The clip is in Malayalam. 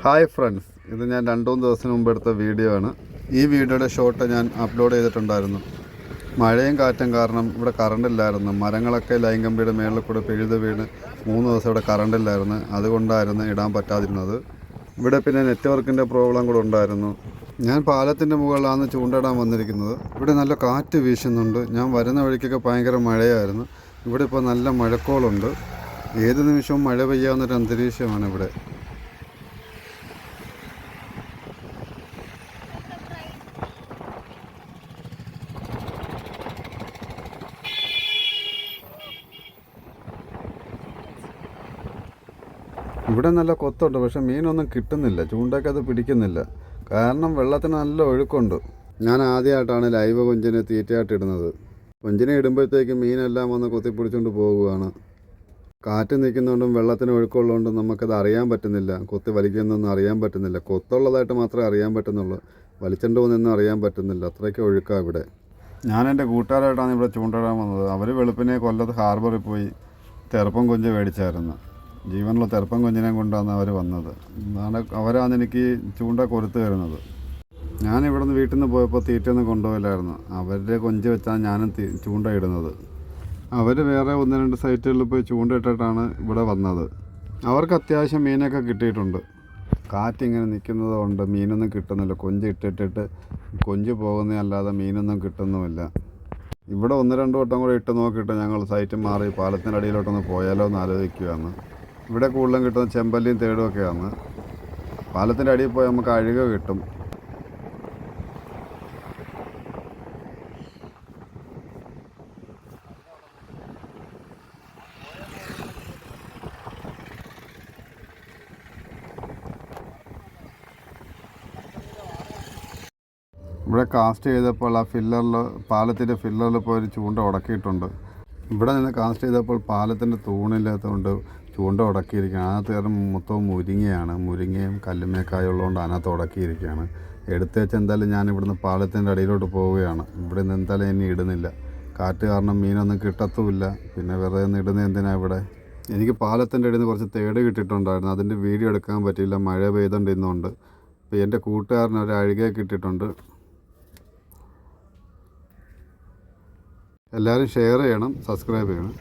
ഹായ് ഫ്രണ്ട്സ് ഇത് ഞാൻ രണ്ടു മൂന്ന് ദിവസം മുമ്പ് എടുത്ത വീഡിയോ ആണ്. ഈ വീഡിയോയുടെ ഷോട്ട് ഞാൻ അപ്ലോഡ് ചെയ്തിട്ടുണ്ടായിരുന്നു. മഴയും കാറ്റും കാരണം ഇവിടെ കറണ്ട് ഇല്ലായിരുന്നു. മരങ്ങളൊക്കെ ലൈൻ കമ്പിയുടെ മേളിൽ കൂടെ പിഴുത് വീണ് മൂന്ന് ദിവസം ഇവിടെ കറണ്ട് ഇല്ലായിരുന്നു. അതുകൊണ്ടായിരുന്നു ഇടാൻ പറ്റാതിരുന്നത്. ഇവിടെ പിന്നെ നെറ്റ്വർക്കിന്റെ പ്രോബ്ലം കൂടെ ഉണ്ടായിരുന്നു. ഞാൻ പാലത്തിന്റെ മുകളിലാണ് ചൂണ്ടയിടാൻ വന്നിരിക്കുന്നത്. ഇവിടെ നല്ല കാറ്റ് വീശുന്നുണ്ട്. ഞാൻ വരുന്ന വഴിക്കൊക്കെ ഭയങ്കര മഴയായിരുന്നു. ഇവിടെ ഇപ്പോൾ നല്ല മഴക്കോളുണ്ട്. ഏത് നിമിഷവും മഴ പെയ്യാവുന്നൊരു അന്തരീക്ഷമാണ് ഇവിടെ. ഇവിടെ നല്ല കൊത്തുണ്ട് പക്ഷെ മീനൊന്നും കിട്ടുന്നില്ല. ചൂണ്ടയ്ക്ക് അത് പിടിക്കുന്നില്ല. കാരണം വെള്ളത്തിന് നല്ല ഒഴുക്കുണ്ട്. ഞാൻ ആദ്യമായിട്ടാണ് ലൈവ് കൊഞ്ചിനെ തീറ്റയായിട്ട് ഇടുന്നത്. കൊഞ്ചിനെ ഇടുമ്പോഴത്തേക്ക് മീനെല്ലാം വന്ന് കൊത്തിപ്പിടിച്ചുകൊണ്ട് പോവുകയാണ് കാറ്റ് നിൽക്കുന്നതുകൊണ്ടും വെള്ളത്തിന് ഒഴുക്കുള്ളതുകൊണ്ടും നമുക്കത് അറിയാൻ പറ്റുന്നില്ല. കൊത്തി വലിക്കുന്നൊന്നും അറിയാൻ പറ്റുന്നില്ല. കൊത്തുള്ളതായിട്ട് മാത്രമേ അറിയാൻ പറ്റുന്നുള്ളൂ. വലിച്ചുകൊണ്ട് പോകുന്നൊന്നും അറിയാൻ പറ്റുന്നില്ല. അത്രയ്ക്ക് ഒഴുക്കാണ് ഇവിടെ. ഞാൻ എന്റെ കൂട്ടുകാരായിട്ടാണ് ഇവിടെ ചൂണ്ടയിടാൻ വന്നത്. അവർ വെളുപ്പിനെ കൊല്ലത്ത് ഹാർബറിൽ പോയി തെറുപ്പം കൊഞ്ച് മേടിച്ചായിരുന്നു. ജീവനുള്ള തെറുപ്പം കുഞ്ഞിനെ കൊണ്ടാണ് അവർ വന്നത്. എന്നാണ് അവരാണ് എനിക്ക് ചൂണ്ട കൊരുത്ത് തരുന്നത്. ഞാൻ ഇവിടെ നിന്ന് വീട്ടിൽ നിന്ന് പോയപ്പോൾ തീറ്റയൊന്നും കൊണ്ടുപോയില്ലായിരുന്നു. അവരുടെ കൊഞ്ച് വെച്ചാണ് ഞാനും ചൂണ്ട ഇടുന്നത്. അവർ വേറെ ഒന്ന് രണ്ട് സൈറ്റുകളിൽ പോയി ചൂണ്ട ഇട്ടിട്ടാണ് ഇവിടെ വന്നത്. അവർക്ക് അത്യാവശ്യം മീനൊക്കെ കിട്ടിയിട്ടുണ്ട്. കാറ്റിങ്ങനെ നിൽക്കുന്നത് കൊണ്ട് മീനൊന്നും കിട്ടുന്നില്ല. കൊഞ്ച് ഇട്ടിട്ടിട്ട് കൊഞ്ച് പോകുന്നതല്ലാതെ മീനൊന്നും കിട്ടുന്നുമില്ല. ഇവിടെ ഒന്ന് രണ്ട് വട്ടം കൂടെ ഇട്ട് നോക്കിയിട്ട് ഞങ്ങൾ സൈറ്റ് മാറി പാലത്തിന്റെ അടിയിലോട്ടൊന്ന് പോയാലോ എന്ന് ആലോചിക്കുകയാണ്. ഇവിടെ കൂടുതലും കിട്ടുന്ന ചെമ്പല്ലിയും തേടും ഒക്കെയാണ്. പാലത്തിന്റെ അടിയിൽ പോയാൽ നമുക്ക് അഴുക കിട്ടും. ഇവിടെ കാസ്റ്റ് ചെയ്തപ്പോൾ ആ ഫില്ലറിൽ പാലത്തിന്റെ ഫില്ലറിൽ പോയി ഒരു ചൂണ്ട ഉടക്കിയിട്ടുണ്ട്. ഇവിടെ നിന്ന് കാസ്റ്റ് ചെയ്തപ്പോൾ പാലത്തിന്റെ തൂണില്ലാത്തതുകൊണ്ട് ചൂണ്ട ഉടക്കിയിരിക്കുകയാണ്. അതിനകത്ത് കാരണം മൊത്തവും മുരിങ്ങയാണ്. മുരിങ്ങയും കല്ലുമേക്കായ ഉള്ളതുകൊണ്ട് അതിനകത്ത് ഉടക്കിയിരിക്കുകയാണ്. എടുത്തേച്ച് എന്തായാലും ഞാൻ ഇവിടുന്ന് പാലത്തിന്റെ അടിയിലോട്ട് പോവുകയാണ്. ഇവിടെ നിന്ന് എന്തായാലും ഇനി ഇടുന്നില്ല. കാറ്റ് കാരണം മീനൊന്നും കിട്ടത്തുമില്ല. പിന്നെ വെറുതെ ഒന്ന് ഇടുന്ന എന്തിനാണ് ഇവിടെ? എനിക്ക് പാലത്തിന്റെ അടിയിൽ നിന്ന് കുറച്ച് തേട് കിട്ടിയിട്ടുണ്ടായിരുന്നു. അതിന്റെ വീഡിയോ എടുക്കാൻ പറ്റിയില്ല. മഴ പെയ്തുകൊണ്ടിരുന്നുകൊണ്ട് അപ്പോൾ എന്റെ കൂട്ടുകാരന് ഒരു അഴുകെ കിട്ടിയിട്ടുണ്ട്. എല്ലാവരും ഷെയർ ചെയ്യണം. സബ്സ്ക്രൈബ് ചെയ്യണം.